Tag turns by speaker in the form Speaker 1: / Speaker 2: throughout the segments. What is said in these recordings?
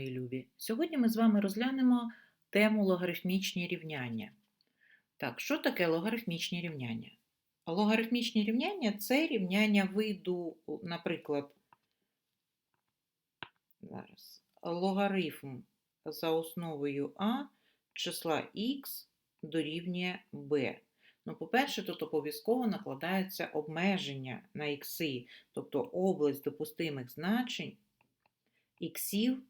Speaker 1: мої любі! Сьогодні ми з вами розглянемо тему логарифмічні рівняння. Так, що таке логарифмічні рівняння? Логарифмічні рівняння це рівняння виду, наприклад, зараз, логарифм за основою а числа х дорівнює b. Ну, по-перше, тут обов'язково накладаються обмеження на ікси, тобто область допустимих значень іксів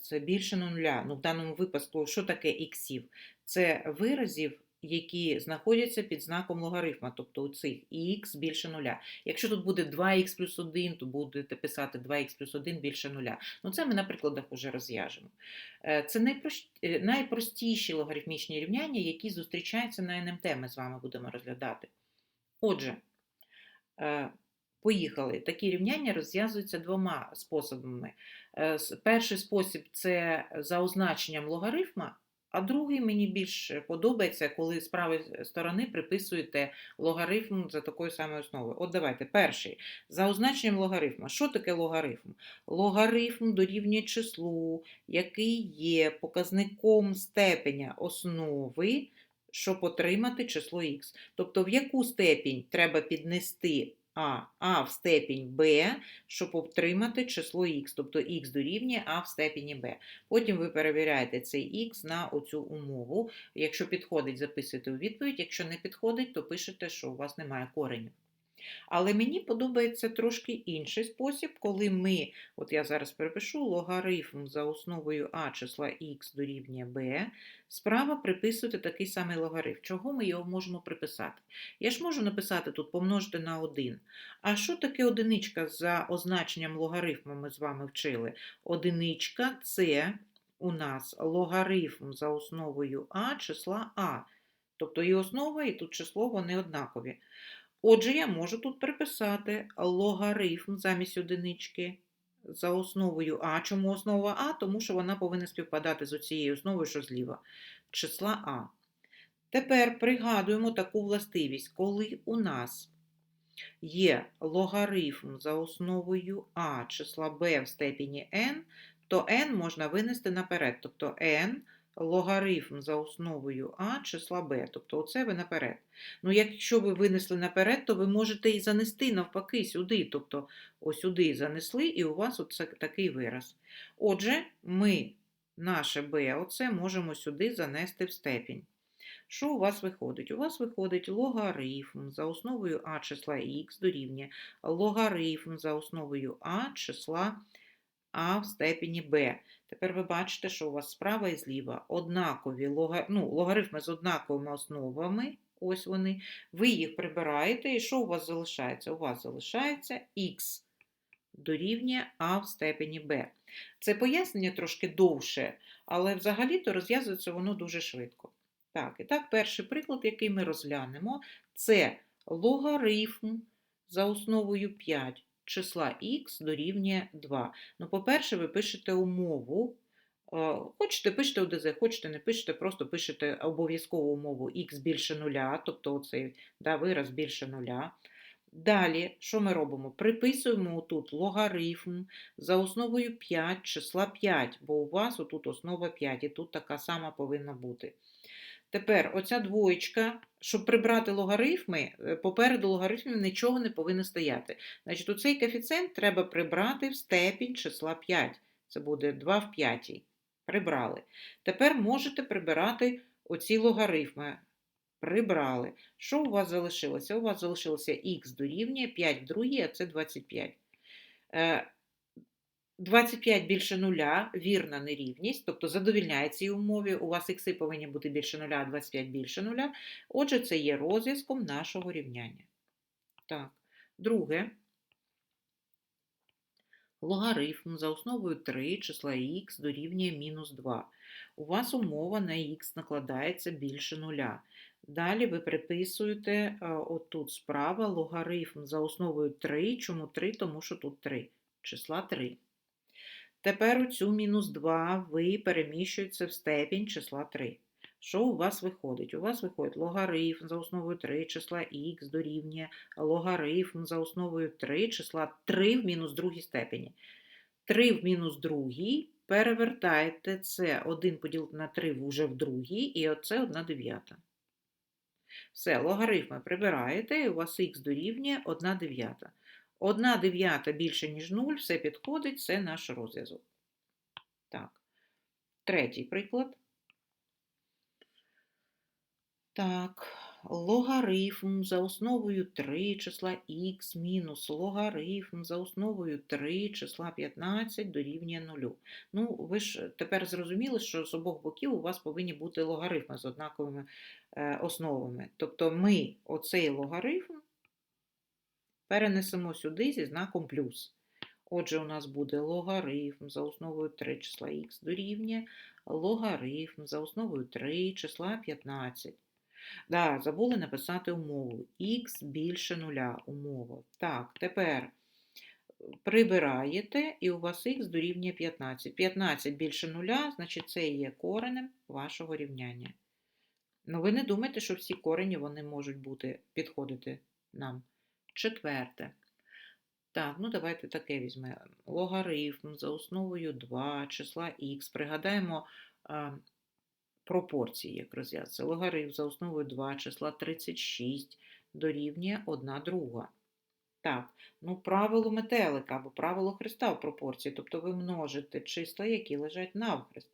Speaker 1: це більше нуля. Ну, в даному випадку, що таке іксів? Це виразів, які знаходяться під знаком логарифма, тобто у цих х більше нуля. Якщо тут буде 2х плюс 1, то будете писати 2х плюс 1 більше нуля. Ну, це ми на прикладах вже розв'яжемо. Е, це е, найпростіші логарифмічні рівняння, які зустрічаються на НМТ, ми з вами будемо розглядати. Отже, е, Поїхали. Такі рівняння розв'язуються двома способами. Е, Перший спосіб це за означенням логарифма, а другий мені більш подобається, коли з правої сторони приписуєте логарифм за такою самою основою. От давайте, перший. За означенням логарифма. Що таке логарифм? Логарифм дорівнює числу, який є показником степеня основи, щоб отримати число х. Тобто в яку степінь треба піднести а, а в степінь Б, щоб отримати число х, тобто х дорівнює а в степені Б. Потім ви перевіряєте цей х на оцю умову. Якщо підходить, записуєте у відповідь, якщо не підходить, то пишете, що у вас немає коренів. Але мені подобається трошки інший спосіб, коли ми, от я зараз перепишу, логарифм за основою а числа х дорівнює b, справа приписуєте такий самий логарифм. Чого ми його можемо приписати? Я ж можу написати тут помножити на 1. А що таке одиничка за означенням логарифму ми з вами вчили? Одиничка це у нас логарифм за основою а числа а. Тобто і основа, і тут число вони однакові. Отже, я можу тут приписати логарифм замість одинички за основою А. Чому основа А? Тому що вона повинна співпадати з оцією основою, що зліва, числа А. Тепер пригадуємо таку властивість, коли у нас є логарифм за основою А числа b в степені n, то n можна винести наперед. Тобто n логарифм за основою А числа b. Тобто оце ви наперед. Ну, якщо ви винесли наперед, то ви можете і занести навпаки сюди. Тобто ось сюди занесли, і у вас оце такий вираз. Отже, ми наше b оце можемо сюди занести в степінь. Що у вас виходить? У вас виходить логарифм за основою а числа х дорівнює логарифм за основою а числа а в степені b. Тепер ви бачите, що у вас справа і зліва однакові лога... ну, логарифми з однаковими основами. Ось вони. Ви їх прибираєте, і що у вас залишається? У вас залишається х дорівнює а в степені b. Це пояснення трошки довше, але взагалі-то розв'язується воно дуже швидко. Так, і так, перший приклад, який ми розглянемо, це логарифм за основою 5 числа х дорівнює 2. Ну, по-перше, ви пишете умову. Е, Хочете, пишете ОДЗ, хочете, не пишете, просто пишете обов'язкову умову х більше нуля, тобто оцей да, вираз більше нуля. Далі, що ми робимо? Приписуємо тут логарифм за основою 5 числа 5, бо у вас отут основа 5, і тут така сама повинна бути. Тепер оця двоєчка, щоб прибрати логарифми, е, попереду логарифмів нічого не повинно стояти. Значить, у цей коефіцієнт треба прибрати в степінь числа 5. Це буде 2 в 5. Прибрали. Тепер можете прибирати оці логарифми. Прибрали. Що у вас залишилося? У вас залишилося х дорівнює 5 в другій, а це 25. Е, 25 більше нуля, вірна нерівність, тобто задовільняє цій умові. У вас ікси повинні бути більше нуля, а 25 більше нуля. Отже, це є розв'язком нашого рівняння. Так, друге. Логарифм за основою 3 числа х дорівнює мінус 2. У вас умова на х накладається більше нуля. Далі ви приписуєте е, отут справа логарифм за основою 3. Чому 3? Тому що тут 3. Числа 3. Тепер у цю мінус 2 ви переміщуєте в степінь числа 3. Що у вас виходить? У вас виходить логарифм за основою 3 числа х дорівнює логарифм за основою 3 числа 3 в мінус другій степені. 3 в мінус другій перевертаєте це 1 поділити на 3 вже в другій, і оце 1 дев'ята. Все, логарифми прибираєте, і у вас х дорівнює 1 дев'ята. 1 дев'ята більше, ніж 0, все підходить, це наш розв'язок. Так, третій приклад. Так, логарифм за основою 3 числа х мінус логарифм за основою 3 числа 15 дорівнює 0. Ну, ви ж тепер зрозуміли, що з обох боків у вас повинні бути логарифми з однаковими е, основами. Тобто ми оцей логарифм перенесемо сюди зі знаком плюс. Отже, у нас буде логарифм за основою 3 числа х дорівнює логарифм за основою 3 числа 15. Да, забули написати умову. Х більше нуля умова. Так, тепер прибираєте, і у вас х дорівнює 15. 15 більше нуля, значить це є коренем вашого рівняння. Ну, ви не думайте, що всі корені вони можуть бути, підходити нам. Четверте. Так, ну давайте таке візьмемо. Логарифм за основою 2 числа х. Пригадаємо а, пропорції, як розв'язати. Логарифм за основою 2 числа 36 дорівнює 1 друга. Так, ну правило метелика або правило хреста в пропорції, тобто ви множите числа, які лежать навхрест.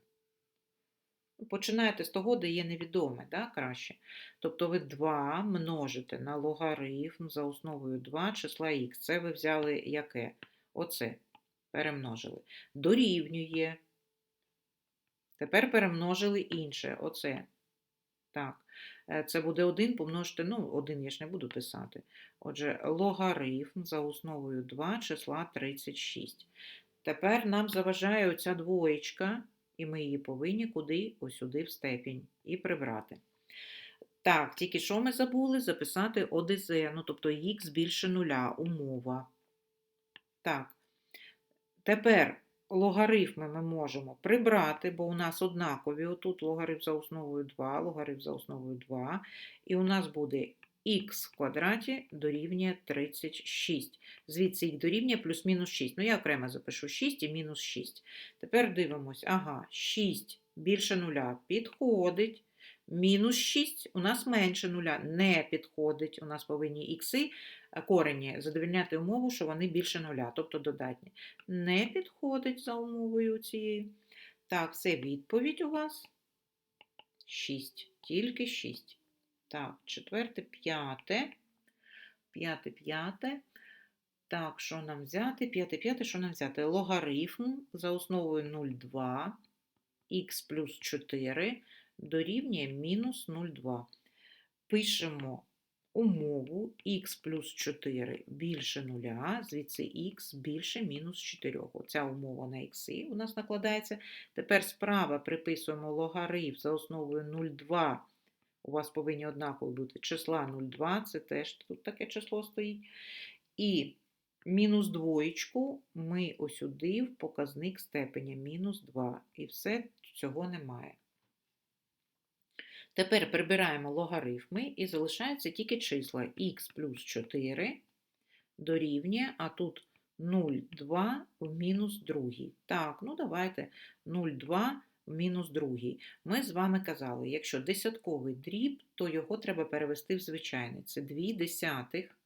Speaker 1: Починаєте з того, де є невідоме, да, краще. Тобто ви 2 множите на логарифм за основою 2 числа х. Це ви взяли яке? Оце. Перемножили. Дорівнює. Тепер перемножили інше. Оце. Так. Е, Це буде 1 помножити, ну, 1 я ж не буду писати. Отже, логарифм за основою 2 числа 36. Тепер нам заважає оця двоєчка, і ми її повинні куди? Ось сюди в степінь і прибрати. Так, тільки що ми забули записати ОДЗ, ну тобто х більше нуля, умова. Так, тепер логарифми ми можемо прибрати, бо у нас однакові. Отут логарифм за основою 2, логарифм за основою 2. І у нас буде х в квадраті дорівнює 36. Звідси х дорівнює плюс-мінус 6. Ну, я окремо запишу 6 і мінус 6. Тепер дивимось, ага, 6 більше нуля підходить. Мінус 6 у нас менше нуля не підходить. У нас повинні ікси, е, корені задовільняти умову, що вони більше нуля, тобто додатні. Не підходить за умовою цією. Так, це відповідь у вас 6, тільки 6. Так, четверте, п'яте. П'яте, п'яте. Так, що нам взяти? П'яте, п'яте, що нам взяти? Логарифм за основою 0,2, х плюс 4 дорівнює мінус 0,2. Пишемо умову х плюс 4 більше 0, звідси х більше мінус 4. Оця умова на х у нас накладається. Тепер справа приписуємо логарифм за основою 0,2. У вас повинні однаково бути числа 0,2, це теж тут таке число стоїть. І мінус двоєчку ми ось сюди в показник степеня мінус 2. І все цього немає. Тепер прибираємо логарифми і залишаються тільки числа х плюс 4 дорівнює, а тут 0,2 в мінус другий. Так, ну давайте 0,2 в мінус другий. Ми з вами казали, якщо десятковий дріб, то його треба перевести в звичайний. Це 2 десятих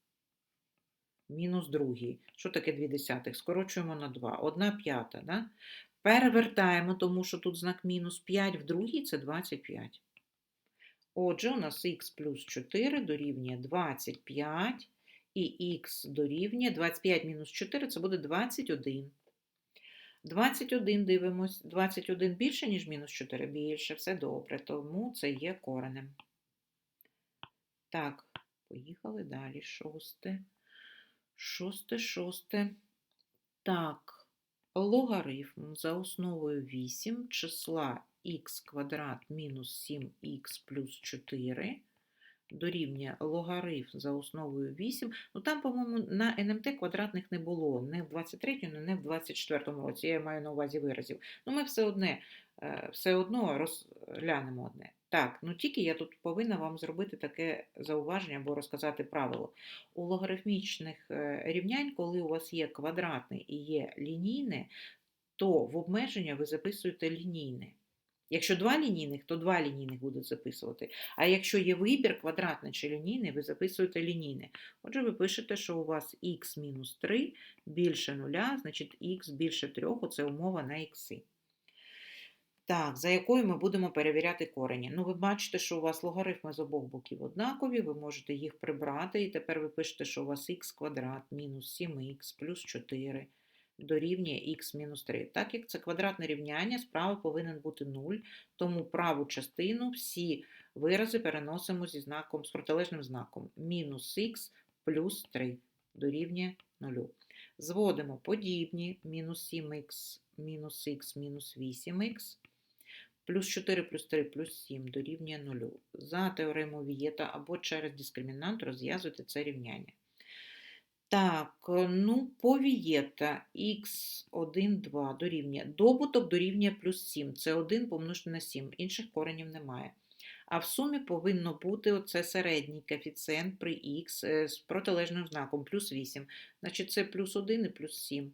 Speaker 1: мінус другий. Що таке 2 десятих? Скорочуємо на 2. 1 п'ята. Да? Перевертаємо, тому що тут знак мінус 5 в другій це 25. Отже, у нас х плюс 4 дорівнює 25, і х дорівнює 25 мінус 4 це буде 21. 21 дивимось, 21 більше, ніж мінус 4 більше, все добре, тому це є коренем. Так, поїхали далі. Шосте. Шосте, шосте. Так, логарифм за основою 8 числа х квадрат мінус 7х плюс 4 дорівнює логарифм за основою 8. Ну там, по-моєму, на НМТ квадратних не було, не в 23-му, не в 24-му році, я маю на увазі виразів. Ну ми все одне, е, все одно розглянемо одне. Так, ну тільки я тут повинна вам зробити таке зауваження або розказати правило. У логарифмічних е, рівнянь, коли у вас є квадратне і є лінійне, то в обмеження ви записуєте лінійне. Якщо два лінійних, то два лінійних будуть записувати. А якщо є вибір, квадратне чи лінійне, ви записуєте лінійне. Отже, ви пишете, що у вас х мінус 3 більше нуля, значить х більше 3, оце умова на ікси. Так, за якою ми будемо перевіряти корені. Ну, ви бачите, що у вас логарифми з обох боків однакові, ви можете їх прибрати, і тепер ви пишете, що у вас х квадрат мінус 7х плюс 4 дорівнює х мінус 3. Так як це квадратне рівняння, справа повинен бути 0, тому праву частину всі вирази переносимо зі знаком, з протилежним знаком. Мінус х плюс 3 дорівнює 0. Зводимо подібні мінус 7х мінус х мінус 8х. Плюс 4 плюс 3 плюс 7 дорівнює 0. За теоремою Вієта або через дискримінант розв'язуйте це рівняння. Так, ну, по Вієта х1, 2 дорівнює. Добуток дорівнює плюс 7. Це 1 помножити на 7. Інших коренів немає. А в сумі повинно бути оце середній коефіцієнт при х е, з протилежним знаком плюс 8. Значить, це плюс 1 і плюс 7.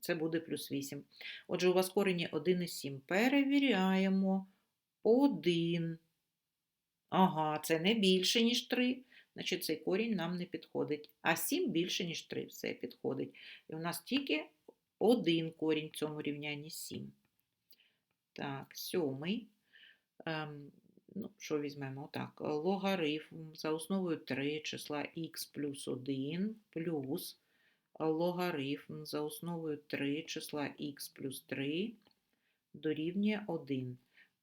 Speaker 1: Це буде плюс 8. Отже, у вас корені 1 і 7. Перевіряємо. 1. Ага, це не більше, ніж 3. Значить, цей корінь нам не підходить. А 7 більше, ніж 3. Все підходить. І у нас тільки один корінь в цьому рівнянні 7. Так, сьомий. Ем, ну, що візьмемо? Так, логарифм за основою 3 числа х плюс 1 плюс логарифм за основою 3 числа х плюс 3 дорівнює 1.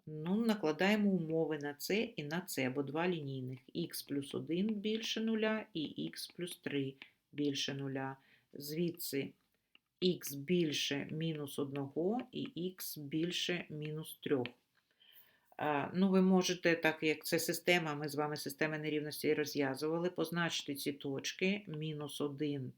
Speaker 1: Ну, накладаємо умови на це і на це, бо два лінійних. х плюс 1 більше 0 і х плюс 3 більше 0. Звідси х більше мінус 1 і х більше мінус 3. Ну, ви можете, так як це система, ми з вами системи нерівності розв'язували, позначити ці точки мінус 1,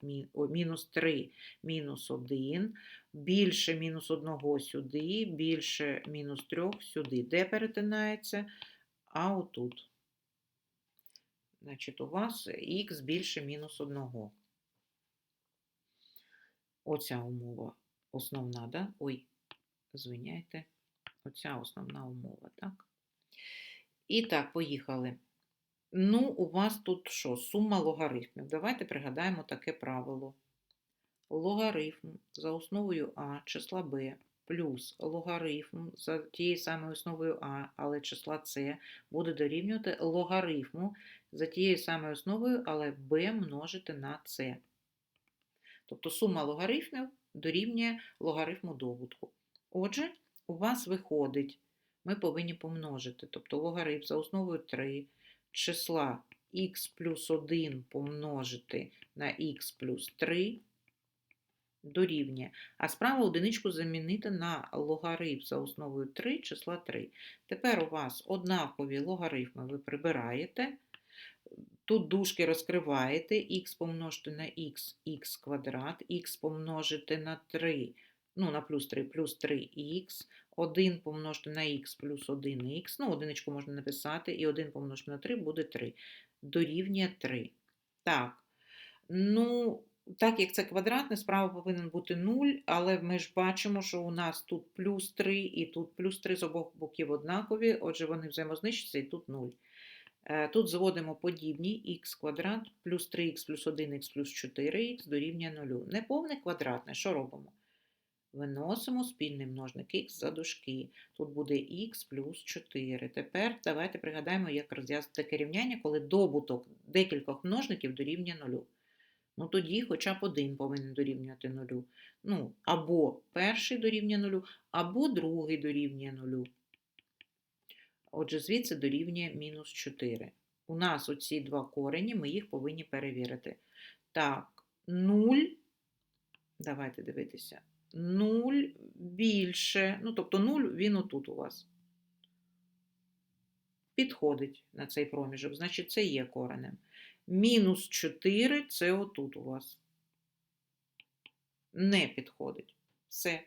Speaker 1: мінус 3, мінус 1, більше мінус 1 сюди, більше мінус 3 сюди. Де перетинається? А отут. Значить, у вас х більше мінус 1. Оця умова основна, да? Ой, звиняйте. Оця основна умова, так? І так, поїхали. Ну, у вас тут що? Сума логарифмів. Давайте пригадаємо таке правило. Логарифм за основою А числа Б плюс логарифм за тією самою основою А, але числа С буде дорівнювати логарифму за тією самою основою, але b множити на С. Тобто сума логарифмів дорівнює логарифму добутку. Отже, у вас виходить, ми повинні помножити, тобто логарифм за основою 3 числа х плюс 1 помножити на х плюс 3 дорівнює. А справа одиничку замінити на логарифм за основою 3 числа 3. Тепер у вас однакові логарифми ви прибираєте. Тут дужки розкриваєте, х помножити на х, х квадрат, х помножити на 3 ну, на плюс 3 плюс 3х, 1 помножити на х плюс 1х, ну, одиничку можна написати, і 1 помножити на 3 буде 3. Дорівнює 3. Так, ну, так як це квадратне, справа повинен бути 0, але ми ж бачимо, що у нас тут плюс 3 і тут плюс 3 з обох боків однакові, отже, вони взаємознищаться і тут 0. Е, тут зводимо подібні х квадрат плюс 3х плюс 1х плюс 4х дорівнює 0. Неповне квадратне, що робимо? Виносимо спільний множник х за дужки. Тут буде х плюс 4. Тепер давайте пригадаємо, як розв'язати таке рівняння, коли добуток декількох множників дорівнює 0. Ну, тоді хоча б один повинен дорівнювати 0. Ну, або перший дорівнює 0, або другий дорівнює 0. Отже, звідси дорівнює мінус 4. У нас оці два корені, ми їх повинні перевірити. Так, 0. Давайте дивитися. 0 більше, ну, тобто 0 він отут у вас. Підходить на цей проміжок, значить, це є коренем. Мінус 4 це отут у вас. Не підходить. Все.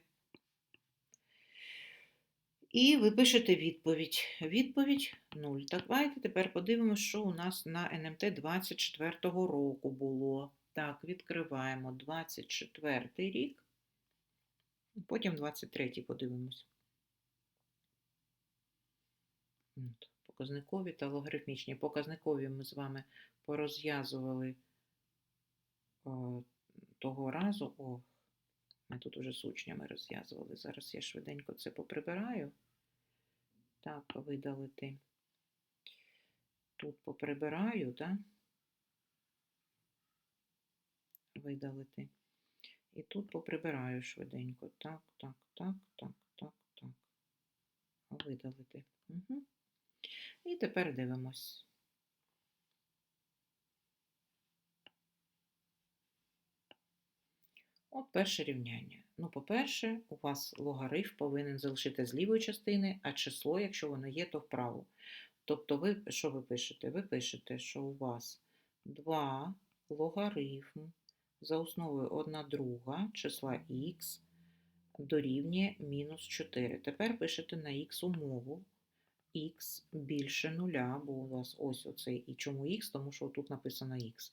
Speaker 1: І ви пишете відповідь. Відповідь 0. Так, Давайте тепер подивимося, що у нас на НМТ 24-го року було. Так, відкриваємо 24 рік. Потім 23 подивимось. Показникові та логарифмічні. Показникові ми з вами порозв'язували о, того разу. О, ми тут уже з учнями розв'язували. Зараз я швиденько це поприбираю. Так, видалити. Тут поприбираю, так? Видалити. І тут поприбираю швиденько. Так, так, так, так, так, так. Видалити. Угу. І тепер дивимось. От перше рівняння. Ну, по-перше, у вас логарифм повинен залишити з лівої частини, а число, якщо воно є, то вправо. Тобто, ви що ви пишете? Ви пишете, що у вас 2 логарифм за основою 1 друга числа х дорівнює мінус 4. Тепер пишете на х умову х більше нуля, бо у вас ось оцей і чому х, тому що тут написано х.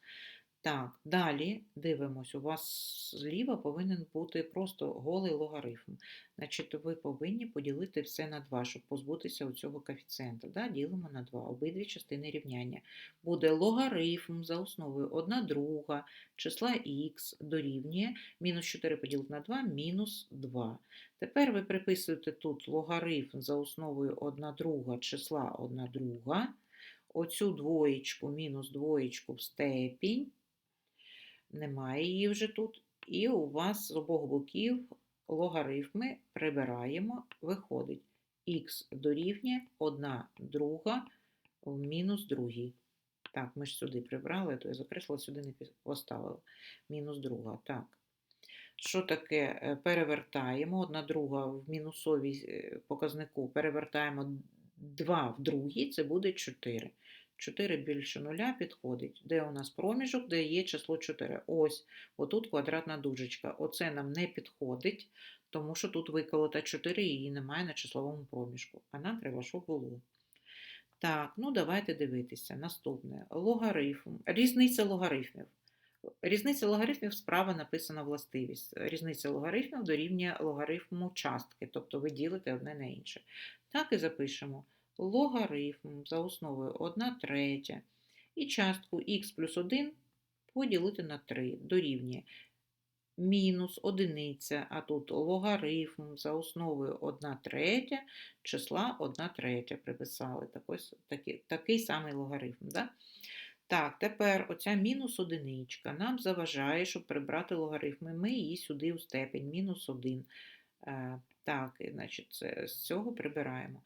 Speaker 1: Так, далі дивимось, у вас зліва повинен бути просто голий логарифм. Значить, ви повинні поділити все на 2, щоб позбутися цього коефіцієнта. Да? Ділимо на 2, обидві частини рівняння. Буде логарифм за основою 1 друга числа х дорівнює мінус 4 поділити на 2, мінус 2. Тепер ви приписуєте тут логарифм за основою 1 друга числа 1 друга, оцю двоєчку мінус двоєчку в степінь, немає її вже тут. І у вас з обох боків логарифми прибираємо, виходить х дорівнює 1 друга в мінус другій. Так, ми ж сюди прибрали, то я закреслила, сюди не поставила. Мінус друга. Так. Що таке е, перевертаємо? Одна друга в мінусовій е, показнику перевертаємо 2 в другій, це буде 4. 4 більше 0 підходить. Де у нас проміжок, де є число 4. Ось, отут квадратна дужечка. Оце нам не підходить, тому що тут виколота 4 і її немає на числовому проміжку. А нам треба, щоб було. Так, ну давайте дивитися. Наступне. Логарифм. Різниця логарифмів. Різниця логарифмів справа написана властивість. Різниця логарифмів дорівнює логарифму частки, тобто ви ділите одне на інше. Так і запишемо логарифм за основою 1 третя і частку х плюс 1 поділити на 3 дорівнює мінус одиниця, а тут логарифм за основою 1 третя числа 1 третя приписали. Такий, такий, такий самий логарифм. Да? Так, тепер оця мінус одиничка нам заважає, щоб прибрати логарифми. Ми її сюди у степень, мінус 1. Е, так, значить, це, з цього прибираємо.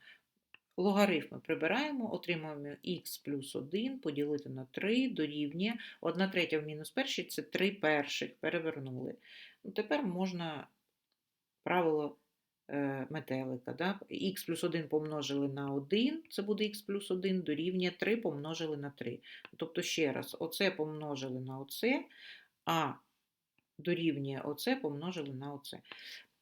Speaker 1: Логарифми прибираємо, отримуємо х плюс 1 поділити на 3 дорівнює 1 третя в мінус перший це 3 перших, перевернули. Ну, Тепер можна правило е, метелика. Да? х плюс 1 помножили на 1, це буде х плюс 1 дорівнює 3 помножили на 3. Тобто, ще раз, оце помножили на оце, а дорівнює оце помножили на оце.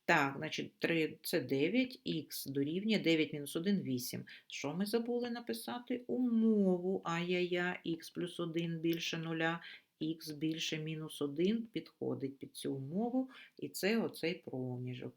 Speaker 1: Так, значить, 3 це 9, х дорівнює 9 мінус 1 8. Що ми забули написати? Умову ай-яй-я, х плюс 1 більше 0, х більше мінус 1 підходить під цю умову, і це оцей проміжок.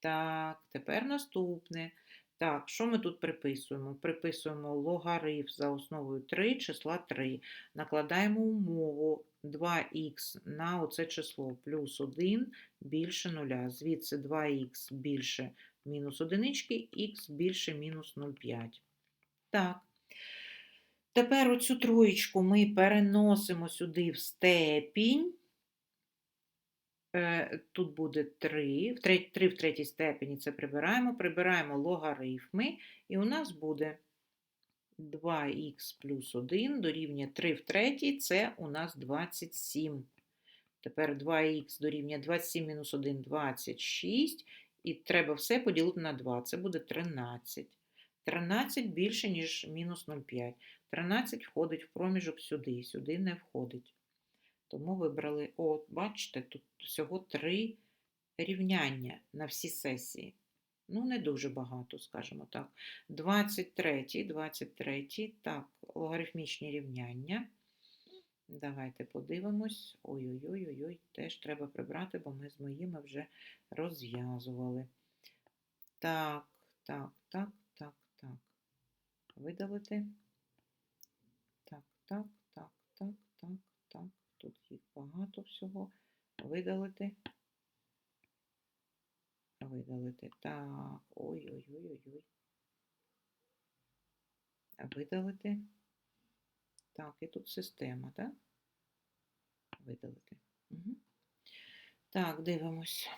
Speaker 1: Так, тепер наступне. Так, що ми тут приписуємо? Приписуємо логарифм за основою 3 числа 3. Накладаємо умову 2х на оце число плюс 1 більше 0. Звідси 2х більше мінус 1, х більше мінус 0,5. Так. Тепер оцю троєчку ми переносимо сюди в степінь. Е, тут буде 3, 3 в третій степені це прибираємо, прибираємо логарифми, і у нас буде 2х плюс 1 дорівнює 3 в третій, це у нас 27. Тепер 2х дорівнює 27 мінус 1 26, і треба все поділити на 2, це буде 13. 13 більше, ніж мінус 0,5. 13 входить в проміжок сюди, сюди не входить. Тому вибрали, от, бачите, тут всього три рівняння на всі сесії. Ну, не дуже багато, скажімо так. 23, 23, так, логарифмічні рівняння. Давайте подивимось. Ой-ой-ой, теж треба прибрати, бо ми з моїми вже розв'язували. Так, так, так, так, так. Видалити. Так, так, так, так, так, так. Тут їх багато всього. Видалити. Видалити. Так, ой-ой-ой-ой-ой. Видалити. Так, і тут система, так? Видалити. Угу. Так, дивимось.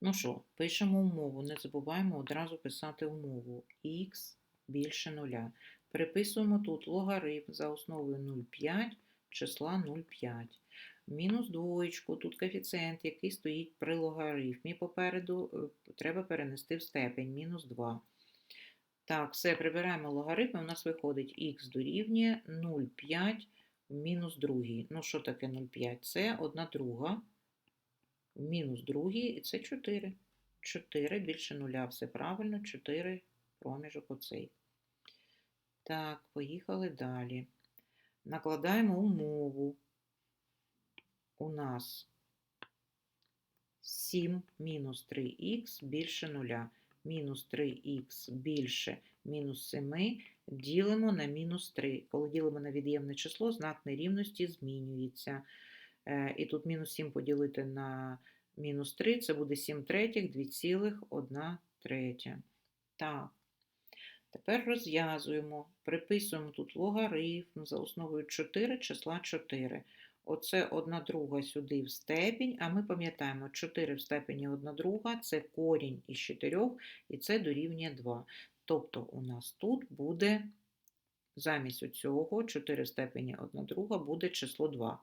Speaker 1: Ну що, пишемо умову. Не забуваємо одразу писати умову. Х більше нуля. Переписуємо тут логарифм за основою 0,5 числа 0,5. Мінус двоєчку, тут коефіцієнт, який стоїть при логарифмі. Попереду е, треба перенести в степень мінус 2. Так, все, прибираємо логарифми, у нас виходить х дорівнює 0,5 в мінус другий. Ну, що таке 0,5? Це 1 друга мінус другий, і це 4. 4 більше нуля, все правильно, 4 проміжок оцей. Так, поїхали далі. Накладаємо умову. У нас 7 мінус 3х більше нуля мінус 3х більше мінус 7 ділимо на мінус 3. Коли ділимо на від'ємне число, знак нерівності змінюється. Е, І тут мінус 7 поділити на мінус 3, це буде 7 третіх, 2,1 третя. Так. Тепер розв'язуємо, приписуємо тут логарифм за основою 4 числа 4. Оце 1 друга сюди в степінь, а ми пам'ятаємо, 4 в степені 1 друга це корінь із 4, і це дорівнює 2. Тобто у нас тут буде замість цього 4 в степені 1 друга буде число 2.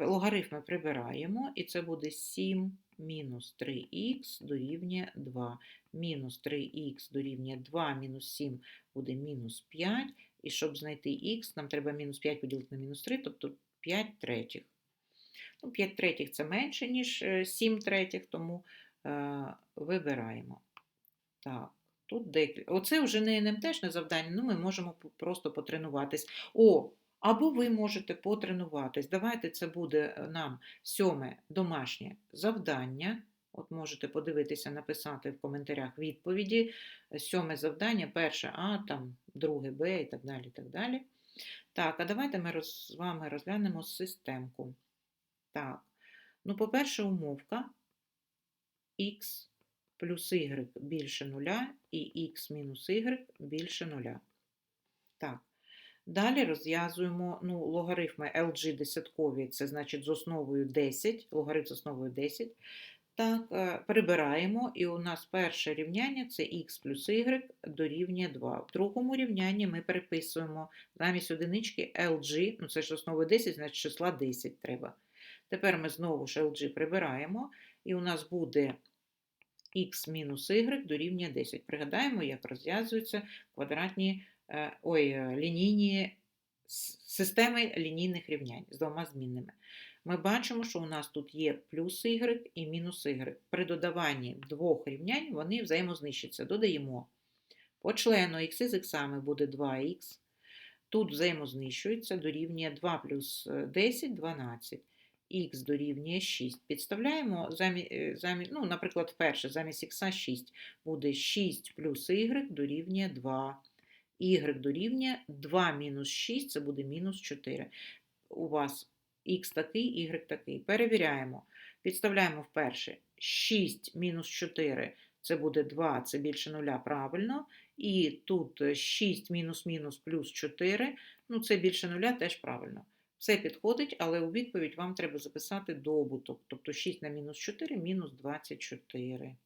Speaker 1: Логарифми прибираємо, і це буде 7 мінус 3х дорівнює 2. Мінус 3х дорівнює 2, мінус 7 буде мінус 5. І щоб знайти х, нам треба мінус 5 поділити на мінус 3, тобто 5 третіх. Ну, 5 третіх це менше, ніж 7 третіх, тому е, вибираємо. Так, тут декілька. Оце вже не НМТшне завдання, ну ми можемо просто потренуватись. О, або ви можете потренуватись. Давайте це буде е, нам сьоме домашнє завдання. От можете подивитися, написати в коментарях відповіді. Сьоме завдання, перше А, там, друге Б і так далі. Так далі. Так, а давайте ми роз, з вами розглянемо системку. Так, ну, по-перше, умовка х плюс y більше нуля і х мінус y більше нуля. Так. Далі розв'язуємо ну, логарифми LG десяткові, це значить з основою 10, логарифм з основою 10. Так, е, прибираємо, і у нас перше рівняння це х плюс y дорівнює 2. В другому рівнянні ми переписуємо замість одинички LG, ну це ж основа 10, значить числа 10 треба. Тепер ми знову ж LG прибираємо, і у нас буде х мінус y дорівнює 10. Пригадаємо, як розв'язуються квадратні е, ой, е, лінійні системи лінійних рівнянь з двома змінними ми бачимо, що у нас тут є плюс y і мінус y. При додаванні двох рівнянь вони взаємознищаться. Додаємо по члену х з х буде 2х. Тут взаємознищується, дорівнює 2 плюс 10 12. Х дорівнює 6. Підставляємо, замі, е, замі, ну, наприклад, вперше замість х 6 буде 6 плюс y дорівнює 2. Y дорівнює 2 мінус 6, це буде мінус 4. У вас х такий, y такий. Перевіряємо. Підставляємо вперше 6 мінус 4 це буде 2, це більше 0, правильно. І тут 6 мінус мінус плюс 4, ну це більше 0, теж правильно. Все підходить, але у відповідь вам треба записати добуток. Тобто 6 на мінус 4 мінус 24.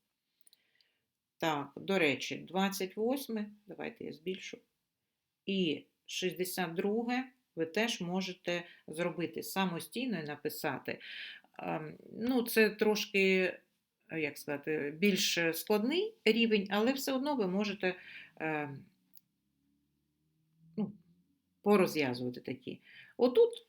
Speaker 1: Так, до речі, 28, давайте я збільшу. І 62 ви теж можете зробити самостійно і написати. Ем, ну, Це трошки, як сказати, більш складний рівень, але все одно ви можете ем, ну, порозв'язувати такі. Отут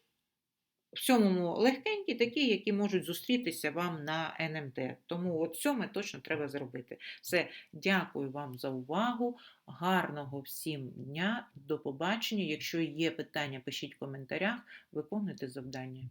Speaker 1: в сьомому легкенькі, такі, які можуть зустрітися вам на НМД. Тому от сьоме точно треба зробити. Все, дякую вам за увагу. Гарного всім дня, до побачення. Якщо є питання, пишіть в коментарях, виконуйте завдання.